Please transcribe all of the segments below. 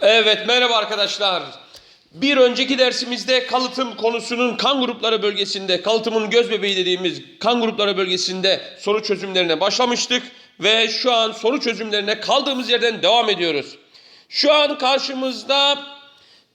Evet merhaba arkadaşlar. Bir önceki dersimizde kalıtım konusunun kan grupları bölgesinde, kalıtımın göz bebeği dediğimiz kan grupları bölgesinde soru çözümlerine başlamıştık. Ve şu an soru çözümlerine kaldığımız yerden devam ediyoruz. Şu an karşımızda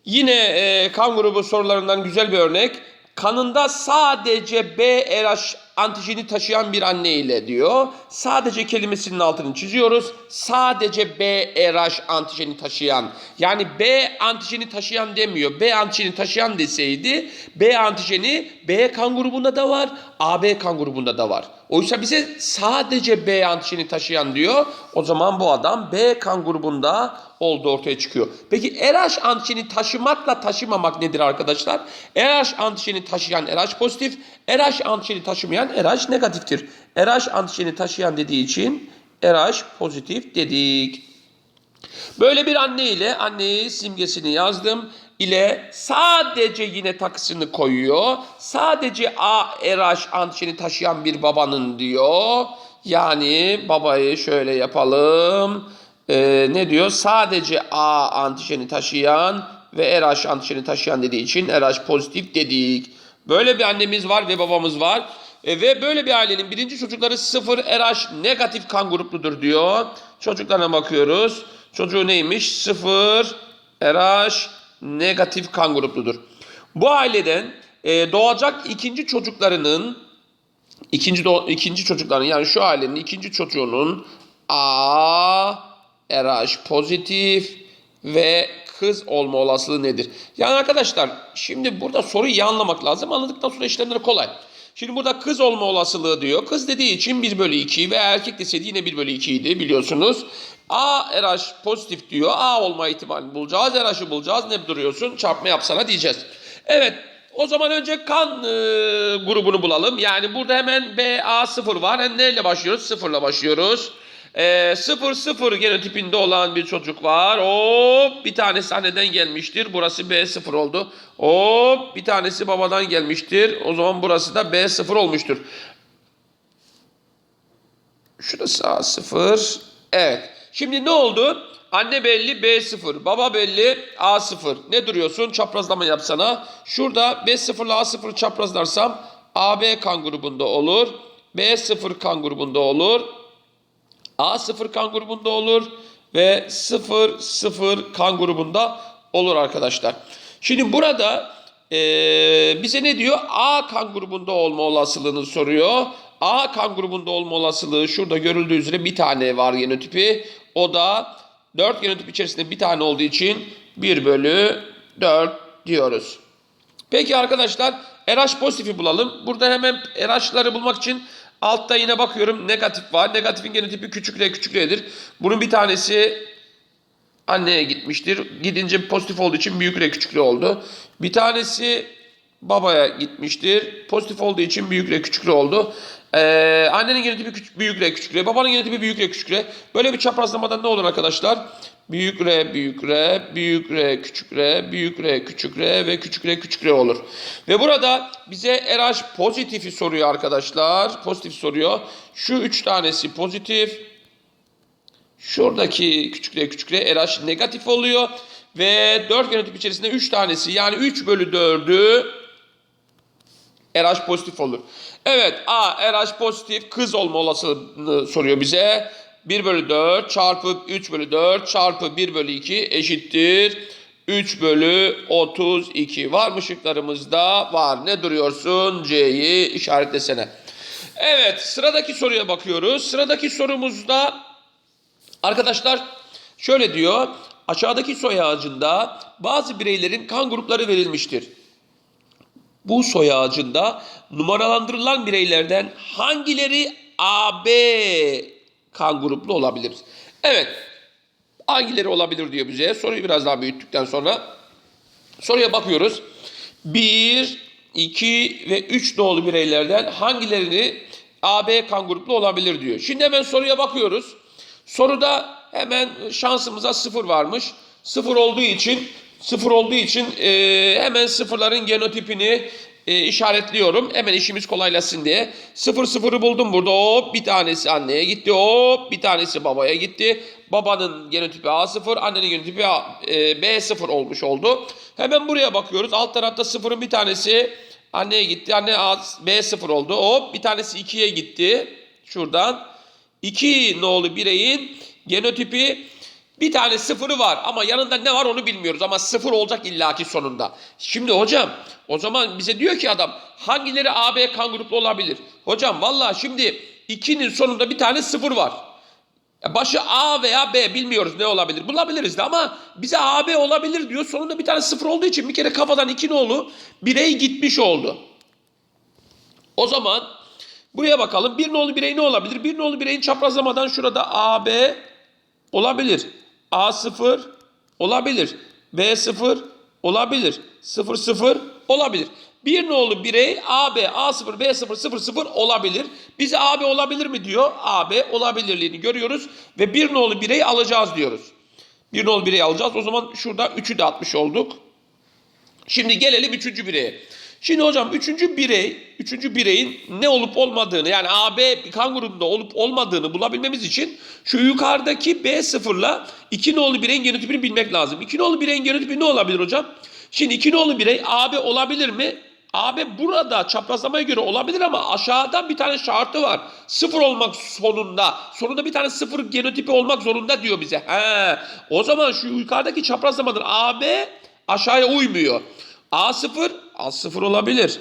yine e, kan grubu sorularından güzel bir örnek. Kanında sadece B RH antijeni taşıyan bir anne ile diyor. Sadece kelimesinin altını çiziyoruz. Sadece B RH antijeni taşıyan. Yani B antijeni taşıyan demiyor. B antijeni taşıyan deseydi B antijeni B kan grubunda da var, AB kan grubunda da var. Oysa bize sadece B antijeni taşıyan diyor. O zaman bu adam B kan grubunda olduğu ortaya çıkıyor. Peki RH antijeni taşımakla taşımamak nedir arkadaşlar? RH antijeni taşıyan RH pozitif, RH antijeni taşımayan RH negatiftir. RH antijeni taşıyan dediği için RH pozitif dedik. Böyle bir anne ile anneyi simgesini yazdım ile sadece yine takısını koyuyor. Sadece A RH antijeni taşıyan bir babanın diyor. Yani babayı şöyle yapalım. Ee, ne diyor? Sadece A antijeni taşıyan ve RH antijeni taşıyan dediği için RH pozitif dedik. Böyle bir annemiz var ve babamız var. E, ve böyle bir ailenin birinci çocukları sıfır RH negatif kan grupludur diyor. Çocuklarına bakıyoruz. Çocuğu neymiş? Sıfır RH negatif kan grupludur. Bu aileden e, doğacak ikinci çocuklarının ikinci doğ- ikinci çocukların yani şu ailenin ikinci çocuğunun A RH pozitif ve kız olma olasılığı nedir? Yani arkadaşlar şimdi burada soruyu iyi anlamak lazım. Anladıktan sonra işlemleri kolay. Şimdi burada kız olma olasılığı diyor. Kız dediği için 1 bölü 2 ve erkek deseydi yine 1 bölü 2 idi biliyorsunuz. A RH pozitif diyor. A olma ihtimalini bulacağız. RH'ı bulacağız. Ne duruyorsun? Çarpma yapsana diyeceğiz. Evet o zaman önce kan e, grubunu bulalım. Yani burada hemen BA0 var. Yani neyle başlıyoruz? Sıfırla başlıyoruz. E, 0 0 genotipinde olan bir çocuk var. Hop bir tanesi anneden gelmiştir. Burası B0 oldu. Hop bir tanesi babadan gelmiştir. O zaman burası da B0 olmuştur. Şurası A0. Evet. Şimdi ne oldu? Anne belli B0, baba belli A0. Ne duruyorsun? Çaprazlama yapsana. Şurada B0 ile A0 çaprazlarsam AB kan grubunda olur. B0 kan grubunda olur. A0 kan grubunda olur ve 0 0 kan grubunda olur arkadaşlar. Şimdi burada eee, bize ne diyor? A kan grubunda olma olasılığını soruyor. A kan grubunda olma olasılığı şurada görüldüğü üzere bir tane var genotipi. O da 4 genotip içerisinde bir tane olduğu için 1 bölü 4 diyoruz. Peki arkadaşlar RH pozitifi bulalım. Burada hemen RH'ları bulmak için altta yine bakıyorum negatif var. Negatifin genotipi küçük r küçük. Bunun bir tanesi anneye gitmiştir. Gidince pozitif olduğu için büyük R küçük R oldu. Bir tanesi babaya gitmiştir. Pozitif olduğu için büyük R küçük R oldu. Ee, annenin genetiği küçük, büyük R küçük R. Babanın genetiği büyük R küçük R. Böyle bir çaprazlamadan ne olur arkadaşlar? Büyük R büyük R, büyük R küçük R, büyük R küçük R ve küçük R küçük R olur. Ve burada bize RH pozitifi soruyor arkadaşlar. Pozitif soruyor. Şu üç tanesi pozitif. Şuradaki küçük r küçük r RH negatif oluyor. Ve 4 genotip içerisinde 3 tanesi yani 3 bölü 4'ü RH pozitif olur. Evet A RH pozitif kız olma olasılığını soruyor bize. 1 bölü 4 çarpı 3 bölü 4 çarpı 1 bölü 2 eşittir. 3 bölü 32 var mı şıklarımızda? Var. Ne duruyorsun? C'yi işaretlesene. Evet sıradaki soruya bakıyoruz. Sıradaki sorumuzda Arkadaşlar şöyle diyor. Aşağıdaki soy ağacında bazı bireylerin kan grupları verilmiştir. Bu soy ağacında numaralandırılan bireylerden hangileri AB kan gruplu olabilir? Evet. Hangileri olabilir diyor bize. Soruyu biraz daha büyüttükten sonra soruya bakıyoruz. 1, 2 ve 3 doğulu bireylerden hangilerini AB kan gruplu olabilir diyor. Şimdi hemen soruya bakıyoruz. Soruda hemen şansımıza sıfır varmış. Sıfır olduğu için sıfır olduğu için e, hemen sıfırların genotipini e, işaretliyorum. Hemen işimiz kolaylaşsın diye. 0 0'ı buldum burada. Hop bir tanesi anneye gitti. Hop bir tanesi babaya gitti. Babanın genotipi A0, annenin genotipi A, e, B0 olmuş oldu. Hemen buraya bakıyoruz. Alt tarafta 0'ın bir tanesi anneye gitti. Anne A, B0 oldu. Hop bir tanesi 2'ye gitti. Şuradan. 2 nolu bireyin genotipi bir tane sıfırı var ama yanında ne var onu bilmiyoruz ama sıfır olacak illaki sonunda. Şimdi hocam o zaman bize diyor ki adam hangileri AB kan gruplu olabilir? Hocam valla şimdi 2'nin sonunda bir tane sıfır var. Başı A veya B bilmiyoruz ne olabilir. Bulabiliriz de ama bize AB olabilir diyor. Sonunda bir tane sıfır olduğu için bir kere kafadan iki nolu birey gitmiş oldu. O zaman buraya bakalım. Bir nolu birey ne olabilir? Bir nolu bireyin çaprazlamadan şurada AB olabilir. A0 olabilir. B0 olabilir. 00 olabilir. Bir nolu birey AB, A0, B0, 00 olabilir. Bize AB olabilir mi diyor. AB olabilirliğini görüyoruz ve bir nolu birey alacağız diyoruz. Bir nolu birey alacağız. O zaman şurada 3'ü de atmış olduk. Şimdi gelelim üçüncü bireye. Şimdi hocam üçüncü birey, üçüncü bireyin ne olup olmadığını yani AB kan grubunda olup olmadığını bulabilmemiz için şu yukarıdaki B sıfırla iki nolu bireyin genotipini bilmek lazım. İki nolu bireyin genotipi ne olabilir hocam? Şimdi iki nolu birey AB olabilir mi? AB burada çaprazlamaya göre olabilir ama aşağıdan bir tane şartı var. Sıfır olmak sonunda. Sonunda bir tane sıfır genotipi olmak zorunda diyor bize. He. O zaman şu yukarıdaki çaprazlamadır AB aşağıya uymuyor. A0, A0 olabilir.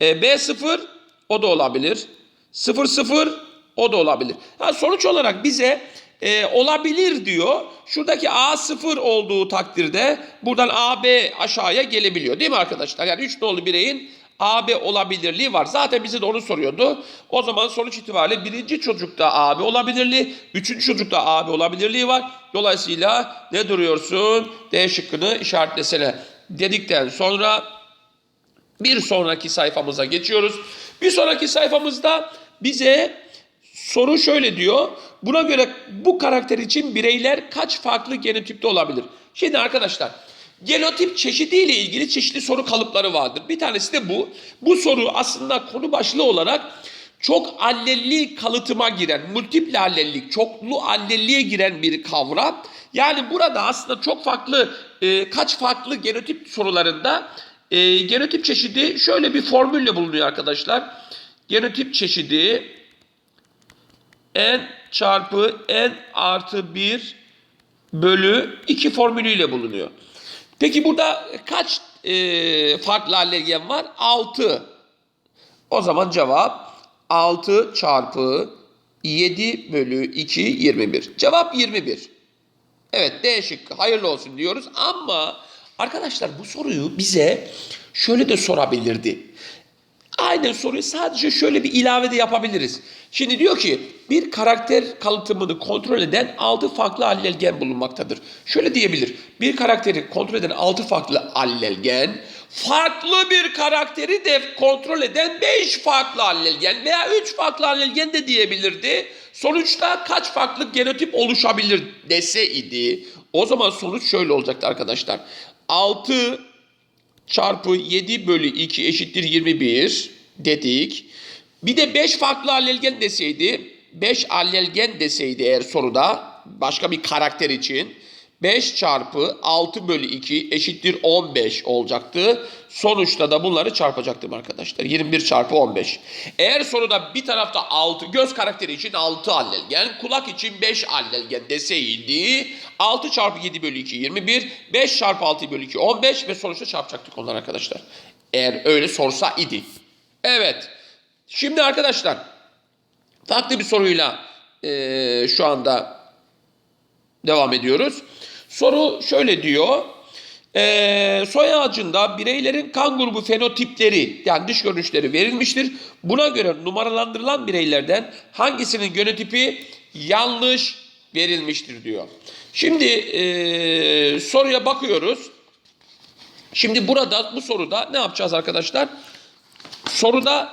E, B0 o da olabilir. 00 o da olabilir. Ha, sonuç olarak bize e, olabilir diyor. Şuradaki A0 olduğu takdirde buradan AB aşağıya gelebiliyor. Değil mi arkadaşlar? Yani 3 nolu bireyin AB olabilirliği var. Zaten bize de onu soruyordu. O zaman sonuç itibariyle birinci çocukta AB olabilirliği, üçüncü çocukta AB olabilirliği var. Dolayısıyla ne duruyorsun? D şıkkını işaretlesene dedikten sonra bir sonraki sayfamıza geçiyoruz. Bir sonraki sayfamızda bize soru şöyle diyor. Buna göre bu karakter için bireyler kaç farklı genotipte olabilir? Şimdi arkadaşlar genotip çeşidiyle ilgili çeşitli soru kalıpları vardır. Bir tanesi de bu. Bu soru aslında konu başlığı olarak çok allelli kalıtıma giren, multiple allellik, çoklu allelliğe giren bir kavram. Yani burada aslında çok farklı, e, kaç farklı genotip sorularında e, genotip çeşidi şöyle bir formülle bulunuyor arkadaşlar. Genotip çeşidi n çarpı n artı 1 bölü 2 formülüyle bulunuyor. Peki burada kaç e, farklı allelgen var? 6. O zaman cevap 6 çarpı 7 bölü 2 21. Cevap 21. Evet D şıkkı hayırlı olsun diyoruz ama arkadaşlar bu soruyu bize şöyle de sorabilirdi. Aynı soruyu sadece şöyle bir ilave de yapabiliriz. Şimdi diyor ki bir karakter kalıtımını kontrol eden 6 farklı allelgen bulunmaktadır. Şöyle diyebilir. Bir karakteri kontrol eden 6 farklı allelgen, farklı bir karakteri de kontrol eden 5 farklı allelgen veya 3 farklı allelgen de diyebilirdi. Sonuçta kaç farklı genotip oluşabilir deseydi o zaman sonuç şöyle olacaktı arkadaşlar. 6 çarpı 7 bölü 2 eşittir 21 dedik. Bir de 5 farklı allelgen deseydi, 5 allelgen deseydi eğer soruda başka bir karakter için 5 çarpı 6 bölü 2 eşittir 15 olacaktı. Sonuçta da bunları çarpacaktım arkadaşlar. 21 çarpı 15. Eğer soruda bir tarafta 6 göz karakteri için 6 allelgen, kulak için 5 allelgen deseydi 6 çarpı 7 bölü 2 21, 5 çarpı 6 bölü 2 15 ve sonuçta çarpacaktık onları arkadaşlar. Eğer öyle sorsa idi. Evet. Şimdi arkadaşlar farklı bir soruyla eee, şu anda devam ediyoruz. Soru şöyle diyor. Ee, soy ağacında bireylerin kan grubu fenotipleri yani dış görünüşleri verilmiştir. Buna göre numaralandırılan bireylerden hangisinin genotipi yanlış verilmiştir diyor. Şimdi ee, soruya bakıyoruz. Şimdi burada bu soruda ne yapacağız arkadaşlar? Soruda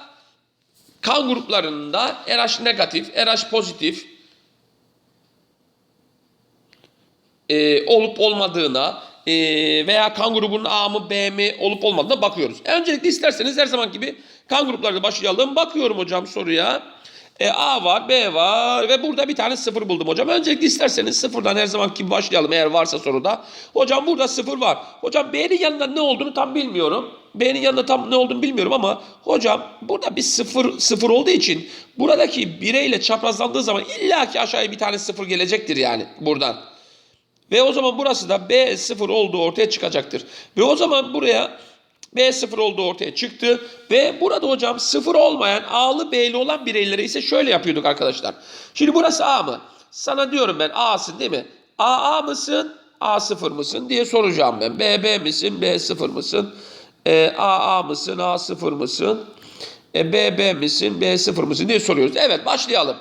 kan gruplarında RH negatif, RH pozitif, e, olup olmadığına e, veya kan grubunun A mı B mi olup olmadığına bakıyoruz. Öncelikle isterseniz her zaman gibi kan gruplarıyla başlayalım. Bakıyorum hocam soruya. E, A var, B var ve burada bir tane sıfır buldum hocam. Öncelikle isterseniz sıfırdan her zaman gibi başlayalım eğer varsa soruda. Hocam burada sıfır var. Hocam B'nin yanında ne olduğunu tam bilmiyorum. B'nin yanında tam ne olduğunu bilmiyorum ama hocam burada bir sıfır sıfır olduğu için buradaki bireyle çaprazlandığı zaman illaki aşağıya bir tane sıfır gelecektir yani buradan. Ve o zaman burası da B sıfır olduğu ortaya çıkacaktır. Ve o zaman buraya B sıfır olduğu ortaya çıktı. Ve burada hocam sıfır olmayan A'lı B'li olan bireylere ise şöyle yapıyorduk arkadaşlar. Şimdi burası A mı? Sana diyorum ben A'sın değil mi? A A mısın? A sıfır mısın diye soracağım ben. B B misin? B sıfır mısın? E, A A mısın? A sıfır mısın? E, B B misin? B sıfır mısın diye soruyoruz. Evet başlayalım.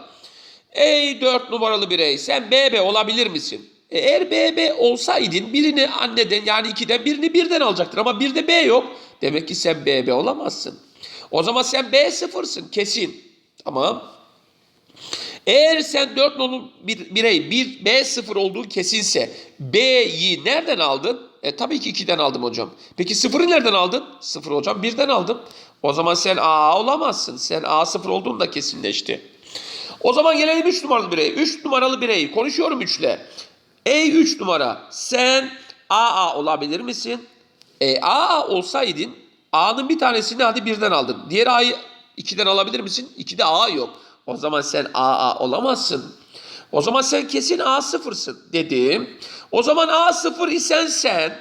Ey dört numaralı birey sen BB olabilir misin? E, Eğer BB olsaydın birini anneden yani ikiden birini birden alacaktır ama birde B yok. Demek ki sen BB olamazsın. O zaman sen B sıfırsın kesin. Tamam. Eğer sen 4 nolu bir birey bir B sıfır olduğu kesinse B'yi nereden aldın? E tabii ki 2'den aldım hocam. Peki sıfırı nereden aldın? Sıfır hocam birden aldım. O zaman sen A olamazsın. Sen A sıfır olduğun da kesinleşti. O zaman gelelim 3 numaralı birey. 3 numaralı birey. Konuşuyorum 3 ile. Ey 3 numara sen AA olabilir misin? E, AA olsaydın A'nın bir tanesini hadi birden aldın. Diğer A'yı 2'den alabilir misin? 2'de A yok. O zaman sen AA olamazsın. O zaman sen kesin A sıfırsın dedim. O zaman A sıfır isen sen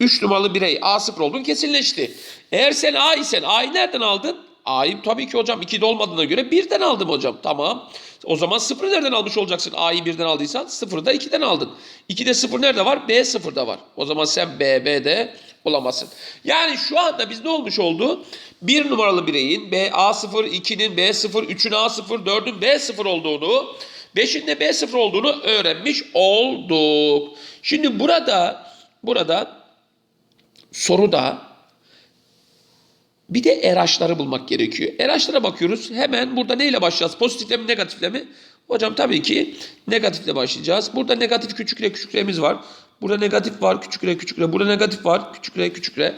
3 numaralı birey A sıfır olduğun kesinleşti. Eğer sen A isen A'yı nereden aldın? A'yı tabii ki hocam 2'de olmadığına göre birden aldım hocam. Tamam. O zaman sıfırı nereden almış olacaksın? A'yı birden aldıysan sıfırı da 2'den aldın. 2'de sıfır nerede var? B sıfırda var. O zaman sen B, B'de olamazsın. Yani şu anda biz ne olmuş oldu? 1 numaralı bireyin B A0, 2'nin B0, 3'ün A0, 4'ün B0 olduğunu, 5'in de B0 olduğunu öğrenmiş olduk. Şimdi burada burada soruda bir de RH'ları bulmak gerekiyor. RH'lara bakıyoruz. Hemen burada neyle başlayacağız? Pozitifle mi negatifle mi? Hocam tabii ki negatifle başlayacağız. Burada negatif küçük r küçük r'miz var. Burada negatif var küçük r küçük r. Burada negatif var küçük r küçük r.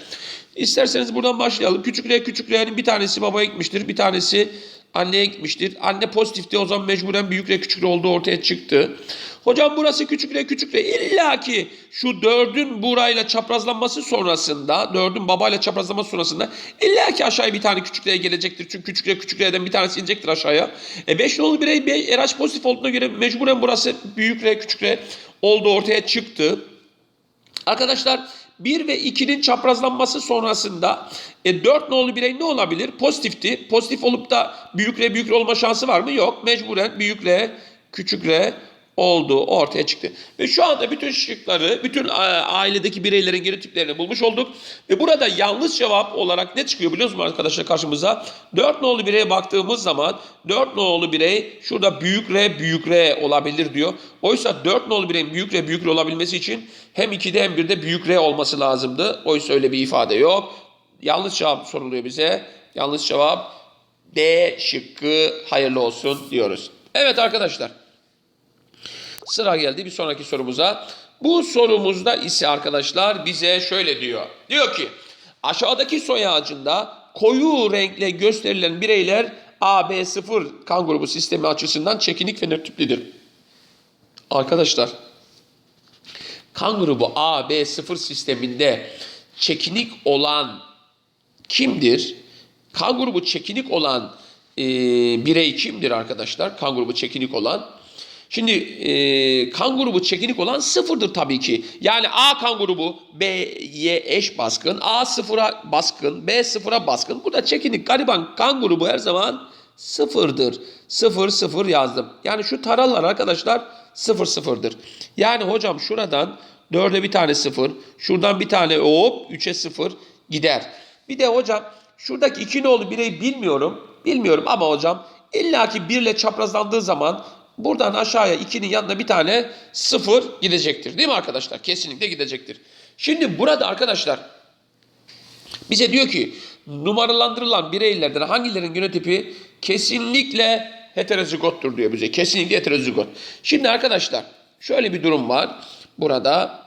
İsterseniz buradan başlayalım. Küçük r küçük r'nin bir tanesi babaya gitmiştir. Bir tanesi anneye gitmiştir. Anne pozitifti o zaman mecburen büyük R küçük R olduğu ortaya çıktı. Hocam burası küçük R küçük R. İlla ki şu dördün burayla çaprazlanması sonrasında, dördün babayla çaprazlanması sonrasında illa ki aşağıya bir tane küçük R gelecektir. Çünkü küçük R küçük R'den bir tanesi inecektir aşağıya. E 5 nolu birey RH pozitif olduğuna göre mecburen burası büyük R küçük R olduğu ortaya çıktı. Arkadaşlar 1 ve 2'nin çaprazlanması sonrasında e, 4 nolu birey ne olabilir? Pozitifti. Pozitif olup da büyük R büyük R olma şansı var mı? Yok. Mecburen büyük R küçük R olduğu ortaya çıktı. Ve şu anda bütün şıkları, bütün ailedeki bireylerin genotiplerini bulmuş olduk. Ve burada yanlış cevap olarak ne çıkıyor biliyor musunuz arkadaşlar karşımıza? 4 nolu bireye baktığımız zaman 4 nolu birey şurada büyük R büyük R olabilir diyor. Oysa 4 nolu bireyin büyük R büyük R olabilmesi için hem 2'de hem 1'de büyük R olması lazımdı. Oysa öyle bir ifade yok. Yanlış cevap soruluyor bize. Yanlış cevap D şıkkı hayırlı olsun diyoruz. Evet arkadaşlar. Sıra geldi bir sonraki sorumuza. Bu sorumuzda ise arkadaşlar bize şöyle diyor. Diyor ki aşağıdaki soy ağacında koyu renkle gösterilen bireyler AB0 kan grubu sistemi açısından çekinik fenotiplidir. Arkadaşlar kan grubu AB0 sisteminde çekinik olan kimdir? Kan grubu çekinik olan e, birey kimdir arkadaşlar? Kan grubu çekinik olan. Şimdi e, kan grubu çekinik olan sıfırdır tabii ki. Yani A kan grubu B'ye eş baskın, A sıfıra baskın, B sıfıra baskın. Burada çekinik gariban kan grubu her zaman sıfırdır. Sıfır sıfır yazdım. Yani şu taralar arkadaşlar sıfır sıfırdır. Yani hocam şuradan dörde bir tane sıfır, şuradan bir tane hop üçe sıfır gider. Bir de hocam şuradaki iki nolu bireyi bilmiyorum. Bilmiyorum ama hocam illaki birle çaprazlandığı zaman Buradan aşağıya 2'nin yanına bir tane 0 gidecektir. Değil mi arkadaşlar? Kesinlikle gidecektir. Şimdi burada arkadaşlar bize diyor ki numaralandırılan bireylerden hangilerin genotipi kesinlikle heterozigottur diyor bize. Kesinlikle heterozigot. Şimdi arkadaşlar şöyle bir durum var. Burada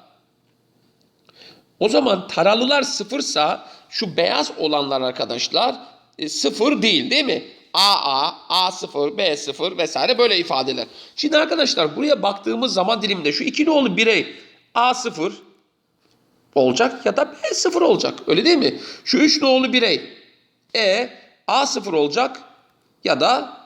O zaman taralılar sıfırsa şu beyaz olanlar arkadaşlar e, sıfır değil değil mi? AA, A0, B0 vesaire böyle ifadeler. Şimdi arkadaşlar buraya baktığımız zaman diliminde şu iki nolu birey A0 olacak ya da B0 olacak. Öyle değil mi? Şu üç nolu birey E A0 olacak ya da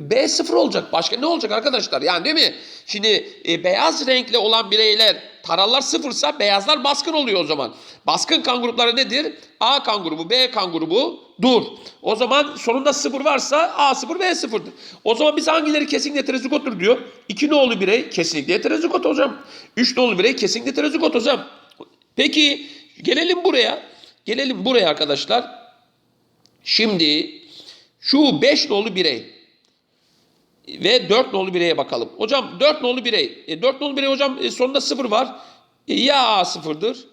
B0 olacak. Başka ne olacak arkadaşlar? Yani değil mi? Şimdi e, beyaz renkli olan bireyler tarallar sıfırsa beyazlar baskın oluyor o zaman. Baskın kan grupları nedir? A kan grubu, B kan grubu dur. O zaman sonunda sıfır varsa A0, B0'dır. O zaman biz hangileri kesinlikle heterozigottur diyor. 2 nolu birey kesinlikle heterozigot hocam. 3 nolu birey kesinlikle heterozigot hocam. Peki gelelim buraya. Gelelim buraya arkadaşlar. Şimdi şu 5 nolu birey ve 4 nolu bireye bakalım. Hocam 4 nolu birey. E, 4 nolu birey hocam e, sonunda 0 var. E, ya A sıfırdır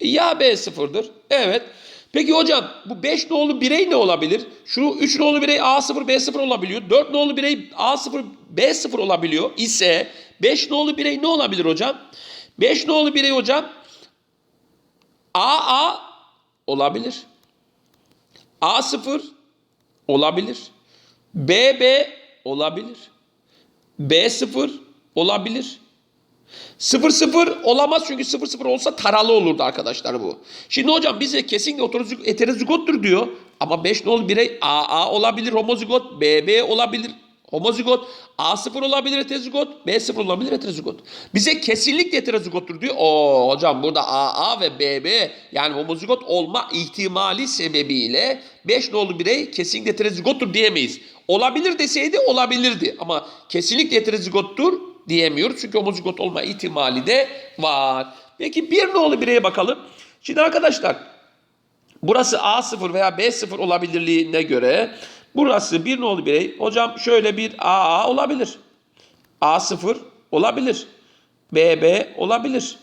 e, ya B sıfırdır. Evet. Peki hocam bu 5 nolu birey ne olabilir? Şu 3 nolu birey A0 B0 olabiliyor. 4 nolu birey A0 B0 olabiliyor ise 5 nolu birey ne olabilir hocam? 5 nolu birey hocam AA olabilir. A0 olabilir. BB olabilir. B0 olabilir. 0-0 olamaz çünkü 0-0 olsa taralı olurdu arkadaşlar bu. Şimdi hocam bize kesinlikle otozigot, heterozigottur diyor. Ama 5 nol birey AA olabilir homozigot, BB olabilir homozigot, A0 olabilir heterozigot, B0 olabilir heterozigot. Bize kesinlikle heterozigottur diyor. Oo hocam burada AA ve BB yani homozigot olma ihtimali sebebiyle 5 nolu birey kesinlikle heterozigottur diyemeyiz. Olabilir deseydi olabilirdi ama kesinlikle heterozigottur diyemiyoruz. Çünkü homozigot olma ihtimali de var. Peki bir nolu bireye bakalım. Şimdi arkadaşlar burası A0 veya B0 olabilirliğine göre burası bir nolu birey. Hocam şöyle bir AA olabilir. A0 olabilir. BB olabilir.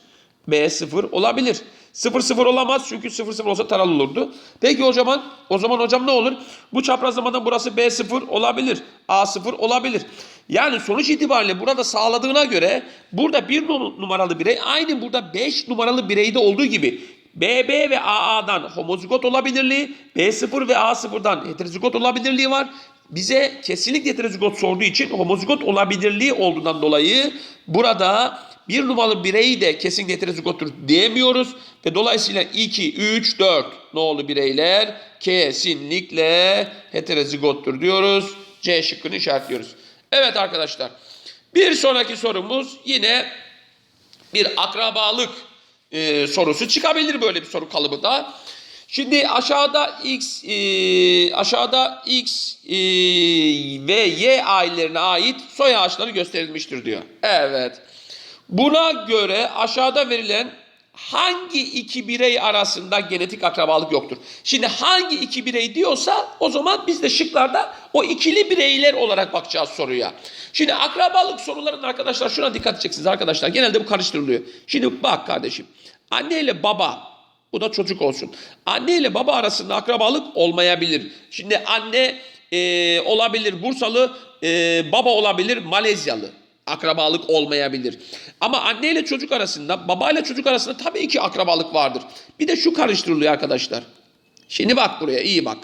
B0 olabilir. 0-0 olamaz çünkü 0-0 olsa taralı olurdu. Peki o zaman o zaman hocam ne olur? Bu çaprazlamadan burası B0 olabilir. A0 olabilir. Yani sonuç itibariyle burada sağladığına göre burada bir numaralı birey aynı burada 5 numaralı bireyde olduğu gibi BB ve AA'dan homozigot olabilirliği, B0 ve A0'dan heterozigot olabilirliği var. Bize kesinlikle heterozigot sorduğu için homozigot olabilirliği olduğundan dolayı burada bir numaralı bireyi de kesinlikle heterozigottur diyemiyoruz. Ve dolayısıyla 2, 3, 4 nolu bireyler kesinlikle heterozigottur diyoruz. C şıkkını işaretliyoruz. Evet arkadaşlar. Bir sonraki sorumuz yine bir akrabalık e, sorusu çıkabilir böyle bir soru kalıbında. Şimdi aşağıda x e, aşağıda x e, ve y ailelerine ait soy ağaçları gösterilmiştir diyor. Evet. Buna göre aşağıda verilen hangi iki birey arasında genetik akrabalık yoktur? Şimdi hangi iki birey diyorsa o zaman biz de şıklarda o ikili bireyler olarak bakacağız soruya. Şimdi akrabalık sorularında arkadaşlar şuna dikkat edeceksiniz arkadaşlar. Genelde bu karıştırılıyor. Şimdi bak kardeşim. Anne ile baba bu da çocuk olsun. Anne ile baba arasında akrabalık olmayabilir. Şimdi anne e, olabilir Bursalı, e, baba olabilir Malezyalı akrabalık olmayabilir. Ama anne ile çocuk arasında, baba ile çocuk arasında tabii ki akrabalık vardır. Bir de şu karıştırılıyor arkadaşlar. Şimdi bak buraya, iyi bak.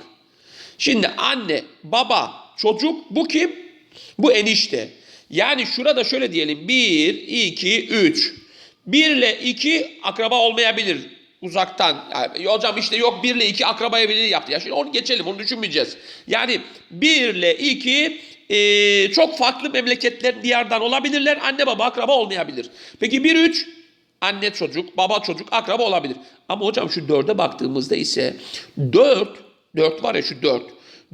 Şimdi anne, baba, çocuk bu kim? Bu enişte. Yani şurada şöyle diyelim. 1, 2, 3. 1 ile 2 akraba olmayabilir uzaktan. Yani, hocam işte yok 1 ile 2 akraba evliliği yaptı. Ya şimdi onu geçelim, onu düşünmeyeceğiz. Yani 1 ile 2 e, çok farklı memleketler diyardan olabilirler. Anne baba akraba olmayabilir. Peki 1-3 anne çocuk, baba çocuk akraba olabilir. Ama hocam şu 4'e baktığımızda ise 4, 4 var ya şu 4.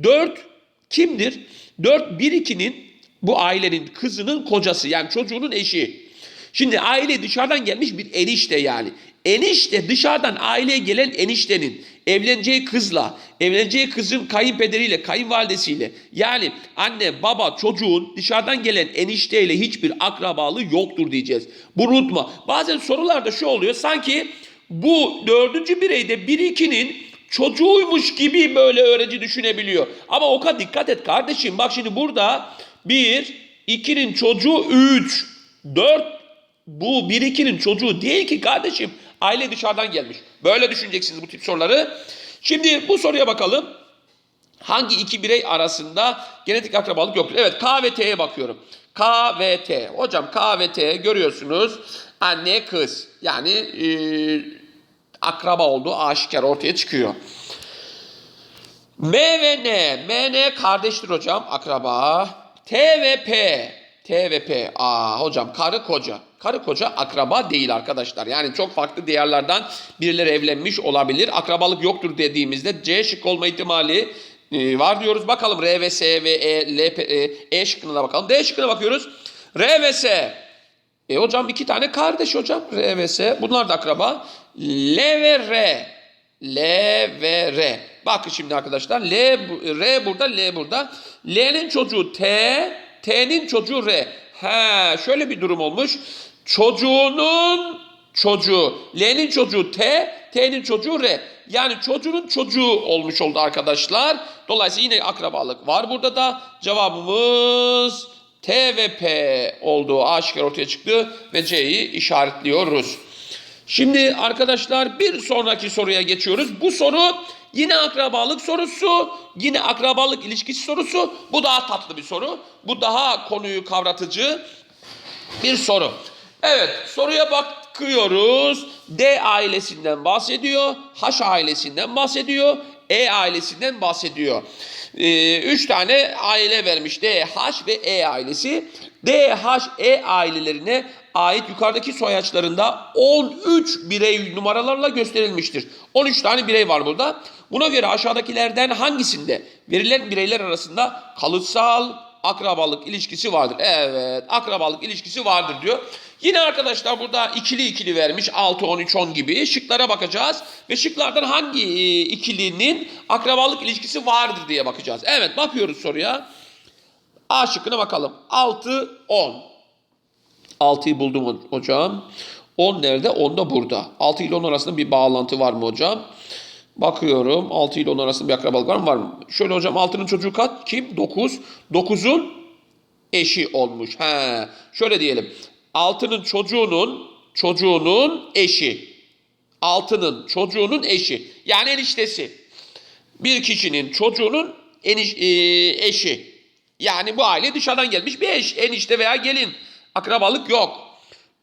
4 kimdir? 4 1-2'nin bu ailenin kızının kocası yani çocuğunun eşi. Şimdi aile dışarıdan gelmiş bir enişte yani. Enişte dışarıdan aileye gelen eniştenin evleneceği kızla, evleneceği kızın kayınpederiyle, kayınvalidesiyle yani anne, baba, çocuğun dışarıdan gelen enişteyle hiçbir akrabalığı yoktur diyeceğiz. Bunu unutma. Bazen sorularda şu oluyor sanki bu dördüncü bireyde bir ikinin çocuğuymuş gibi böyle öğrenci düşünebiliyor. Ama o kadar dikkat et kardeşim. Bak şimdi burada bir, ikinin çocuğu üç, dört Bu 1 2'nin çocuğu değil ki kardeşim. Aile dışarıdan gelmiş. Böyle düşüneceksiniz bu tip soruları. Şimdi bu soruya bakalım. Hangi iki birey arasında genetik akrabalık yoktur? Evet K ve T'ye bakıyorum. K ve T. Hocam K ve T görüyorsunuz. Anne kız. Yani e, akraba olduğu aşikar ortaya çıkıyor. M ve N. M, N kardeştir hocam. Akraba. T ve P. T ve P. Aa hocam karı koca. Karı koca akraba değil arkadaşlar. Yani çok farklı diğerlerden birileri evlenmiş olabilir. Akrabalık yoktur dediğimizde C şık olma ihtimali e, var diyoruz. Bakalım R ve S ve E, L, E, e şıkkına bakalım. D şıkkına bakıyoruz. R ve S. E hocam iki tane kardeş hocam. R ve S. Bunlar da akraba. L ve R. L ve R. Bakın şimdi arkadaşlar. L, R burada, L burada. L'nin çocuğu T, T'nin çocuğu R. He, şöyle bir durum olmuş. Çocuğunun çocuğu. L'nin çocuğu T, T'nin çocuğu R. Yani çocuğun çocuğu olmuş oldu arkadaşlar. Dolayısıyla yine akrabalık var burada da. Cevabımız T ve P olduğu aşikar ortaya çıktı ve C'yi işaretliyoruz. Şimdi arkadaşlar bir sonraki soruya geçiyoruz. Bu soru yine akrabalık sorusu, yine akrabalık ilişkisi sorusu. Bu daha tatlı bir soru. Bu daha konuyu kavratıcı bir soru. Evet soruya bakıyoruz. D ailesinden bahsediyor. H ailesinden bahsediyor. E ailesinden bahsediyor. Ee, üç tane aile vermiş. D, H ve E ailesi. D, H, E ailelerine ait yukarıdaki soyaçlarında 13 birey numaralarla gösterilmiştir. 13 tane birey var burada. Buna göre aşağıdakilerden hangisinde verilen bireyler arasında kalıtsal, akrabalık ilişkisi vardır. Evet akrabalık ilişkisi vardır diyor. Yine arkadaşlar burada ikili ikili vermiş 6, 13, 10 gibi şıklara bakacağız. Ve şıklardan hangi e, ikilinin akrabalık ilişkisi vardır diye bakacağız. Evet bakıyoruz soruya. A şıkkına bakalım. 6, 10. 6'yı buldum ho- hocam. 10 nerede? 10 da burada. 6 ile 10 arasında bir bağlantı var mı hocam? Bakıyorum. 6 ile 10 arasında bir akrabalık var mı? Var mı? Şöyle hocam 6'nın çocuğu kaç? Kim? 9. 9'un eşi olmuş. He. Şöyle diyelim. 6'nın çocuğunun çocuğunun eşi. 6'nın çocuğunun eşi. Yani eniştesi. Bir kişinin çocuğunun eniş, e, eşi. Yani bu aile dışarıdan gelmiş bir eş. Enişte veya gelin. Akrabalık yok.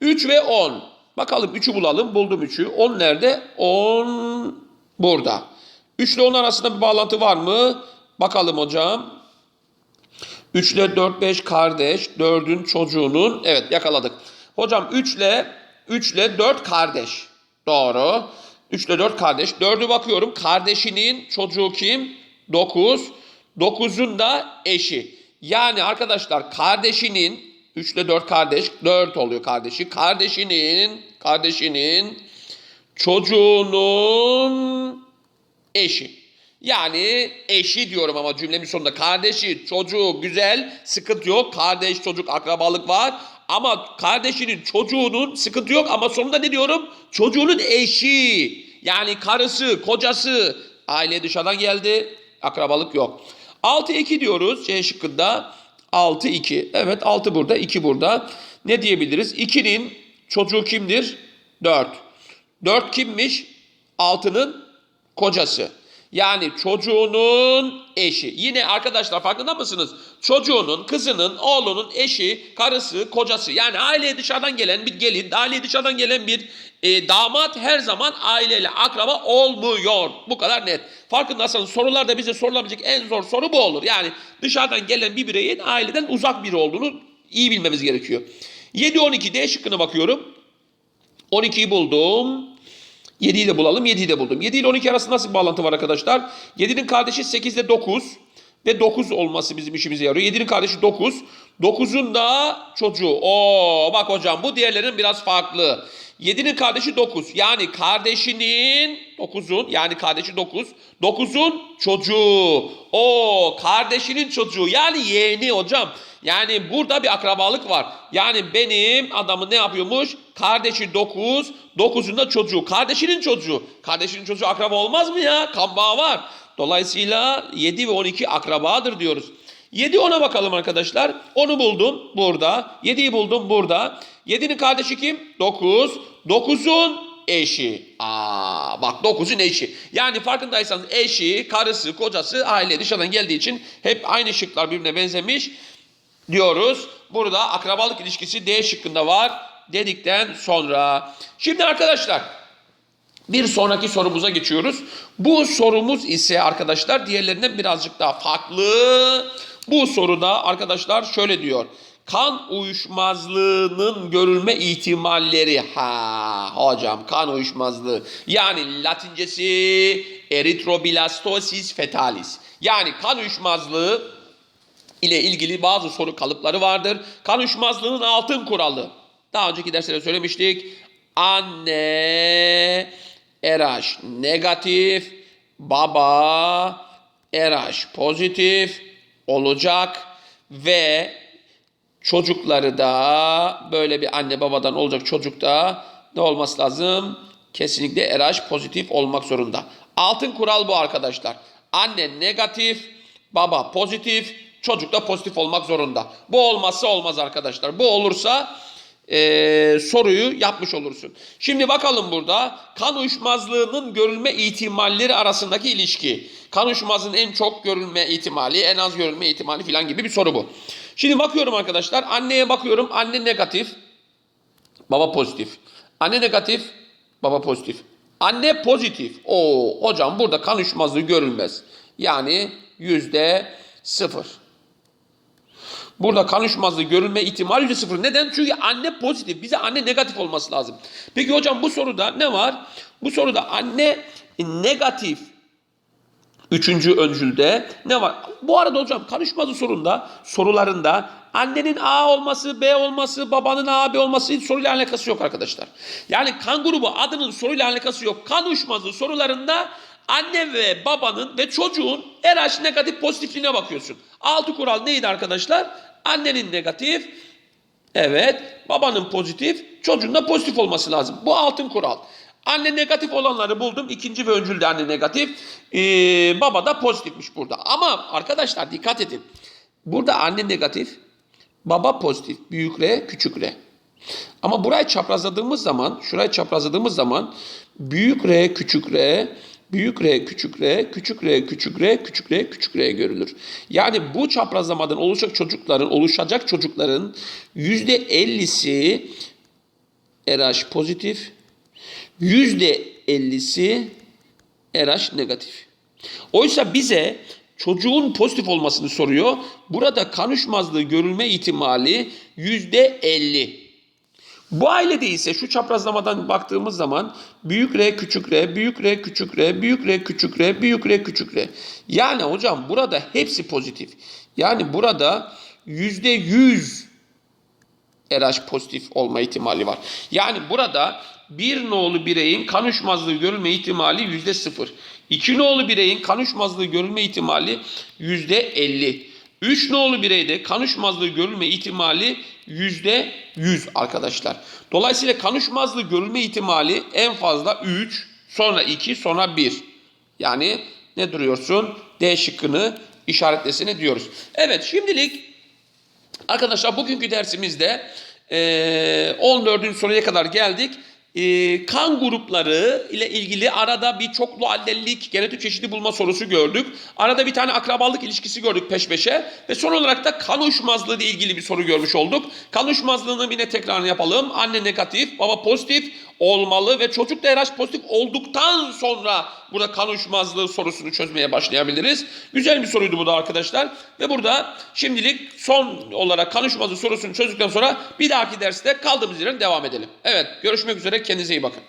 3 ve 10. Bakalım 3'ü bulalım. Buldum 3'ü. 10 nerede? 10 burada. 3 ile 10 arasında bir bağlantı var mı? Bakalım hocam. 3 ile 4 5 kardeş, 4'ün çocuğunun evet yakaladık. Hocam 3 ile 3 ile 4 kardeş. Doğru. 3 ile 4 kardeş. 4'ü bakıyorum. Kardeşinin çocuğu kim? 9. 9'un da eşi. Yani arkadaşlar kardeşinin 3 ile 4 kardeş 4 oluyor kardeşi. Kardeşinin kardeşinin çocuğunun eşi. Yani eşi diyorum ama cümlemin sonunda kardeşi, çocuğu güzel, sıkıntı yok. Kardeş, çocuk, akrabalık var. Ama kardeşinin çocuğunun sıkıntı yok ama sonunda ne diyorum? Çocuğunun eşi. Yani karısı, kocası. Aile dışarıdan geldi. Akrabalık yok. 6-2 diyoruz C şıkkında. 6-2. Evet 6 burada, 2 burada. Ne diyebiliriz? 2'nin çocuğu kimdir? 4. 4 kimmiş? 6'nın kocası. Yani çocuğunun eşi. Yine arkadaşlar farkında mısınız? Çocuğunun, kızının, oğlunun eşi, karısı, kocası. Yani aileye dışarıdan gelen bir gelin, aileye dışarıdan gelen bir e, damat her zaman aileyle akraba olmuyor. Bu kadar net. Farkındaysanız sorularda bize sorulabilecek en zor soru bu olur. Yani dışarıdan gelen bir bireyin aileden uzak biri olduğunu iyi bilmemiz gerekiyor. 7-12 D şıkkına bakıyorum. 12'yi buldum. 7'yi de bulalım. 7'yi de buldum. 7 ile 12 arasında nasıl bir bağlantı var arkadaşlar? 7'nin kardeşi 8 ile 9 ve 9 olması bizim işimize yarıyor. 7'nin kardeşi 9. 9'un da çocuğu. Oo bak hocam bu diğerlerinin biraz farklı. 7'nin kardeşi 9. Yani kardeşinin 9'un yani kardeşi 9. 9'un çocuğu. O kardeşinin çocuğu yani yeğeni hocam. Yani burada bir akrabalık var. Yani benim adamın ne yapıyormuş? Kardeşi 9, 9'un da çocuğu. Kardeşinin çocuğu. Kardeşinin çocuğu akraba olmaz mı ya? Kan bağı var. Dolayısıyla 7 ve 12 akrabadır diyoruz. 7 10'a bakalım arkadaşlar. 10'u buldum burada. 7'yi buldum burada. 7'nin kardeşi kim? 9. 9'un eşi. Aa bak 9'un eşi. Yani farkındaysanız eşi, karısı, kocası aile dışarıdan geldiği için hep aynı şıklar birbirine benzemiş diyoruz. Burada akrabalık ilişkisi D şıkkında var dedikten sonra. Şimdi arkadaşlar bir sonraki sorumuza geçiyoruz. Bu sorumuz ise arkadaşlar diğerlerinden birazcık daha farklı. Bu soruda arkadaşlar şöyle diyor. Kan uyuşmazlığının görülme ihtimalleri. Ha hocam kan uyuşmazlığı. Yani latincesi erythroblastoses fetalis. Yani kan uyuşmazlığı ile ilgili bazı soru kalıpları vardır. Kan uyuşmazlığının altın kuralı. Daha önceki derslerde söylemiştik. Anne RH negatif, baba RH pozitif olacak ve çocukları da böyle bir anne babadan olacak çocuk da ne olması lazım? Kesinlikle RH pozitif olmak zorunda. Altın kural bu arkadaşlar. Anne negatif, baba pozitif, çocuk da pozitif olmak zorunda. Bu olmazsa olmaz arkadaşlar. Bu olursa eee, soruyu yapmış olursun. Şimdi bakalım burada kan uyuşmazlığının görülme ihtimalleri arasındaki ilişki. Kan uyuşmazlığının en çok görülme ihtimali, en az görülme ihtimali falan gibi bir soru bu. Şimdi bakıyorum arkadaşlar. Anneye bakıyorum. Anne negatif, baba pozitif. Anne negatif, baba pozitif. Anne pozitif. Oo, hocam burada kan uyuşmazlığı görülmez. Yani yüzde sıfır. Burada kan uyuşmazlığı görülme ihtimali yüzde sıfır. Neden? Çünkü anne pozitif. Bize anne negatif olması lazım. Peki hocam bu soruda ne var? Bu soruda anne negatif Üçüncü öncülde ne var? Bu arada hocam karışmazı sorunda, sorularında annenin A olması, B olması, babanın A, B olması soruyla alakası yok arkadaşlar. Yani kan grubu adının soruyla alakası yok. Kan uyuşmazlığı sorularında anne ve babanın ve çocuğun RH negatif pozitifliğine bakıyorsun. Altı kural neydi arkadaşlar? Annenin negatif, evet, babanın pozitif, çocuğun da pozitif olması lazım. Bu altın kural. Anne negatif olanları buldum. İkinci ve öncülde anne negatif. Ee, baba da pozitifmiş burada. Ama arkadaşlar dikkat edin. Burada anne negatif, baba pozitif. Büyük R, küçük R. Ama burayı çaprazladığımız zaman, şurayı çaprazladığımız zaman büyük R, küçük R, büyük R, küçük R, küçük R, küçük R, küçük R, küçük R görülür. Yani bu çaprazlamadan oluşacak çocukların, oluşacak çocukların yüzde ellisi RH pozitif, yüzde ellisi RH negatif. Oysa bize çocuğun pozitif olmasını soruyor. Burada kan uyuşmazlığı görülme ihtimali yüzde elli. Bu ailede ise şu çaprazlamadan baktığımız zaman büyük R küçük R, büyük R küçük R, büyük R küçük R, büyük R küçük R. Yani hocam burada hepsi pozitif. Yani burada yüzde yüz RH pozitif olma ihtimali var. Yani burada bir nolu bireyin kan uyuşmazlığı görülme ihtimali yüzde sıfır. İki nolu bireyin kan uyuşmazlığı görülme ihtimali yüzde elli. Üç nolu bireyde kan uyuşmazlığı görülme ihtimali yüzde yüz arkadaşlar. Dolayısıyla kan uyuşmazlığı görülme ihtimali en fazla 3, sonra 2, sonra 1. Yani ne duruyorsun? D şıkkını işaretlesine diyoruz. Evet şimdilik Arkadaşlar bugünkü dersimizde eee 14. soruya kadar geldik. Eee, kan grupları ile ilgili arada bir çoklu allellik genetik çeşidi bulma sorusu gördük. Arada bir tane akrabalık ilişkisi gördük peş peşe. Ve son olarak da kan uyuşmazlığı ile ilgili bir soru görmüş olduk. Kan uyuşmazlığını yine tekrarını yapalım. Anne negatif, baba pozitif olmalı ve çocuk da RH pozitif olduktan sonra burada kan uyuşmazlığı sorusunu çözmeye başlayabiliriz. Güzel bir soruydu bu da arkadaşlar. Ve burada şimdilik son olarak kan uyuşmazlığı sorusunu çözdükten sonra bir dahaki derste kaldığımız yerden devam edelim. Evet görüşmek üzere kendinize iyi bakın.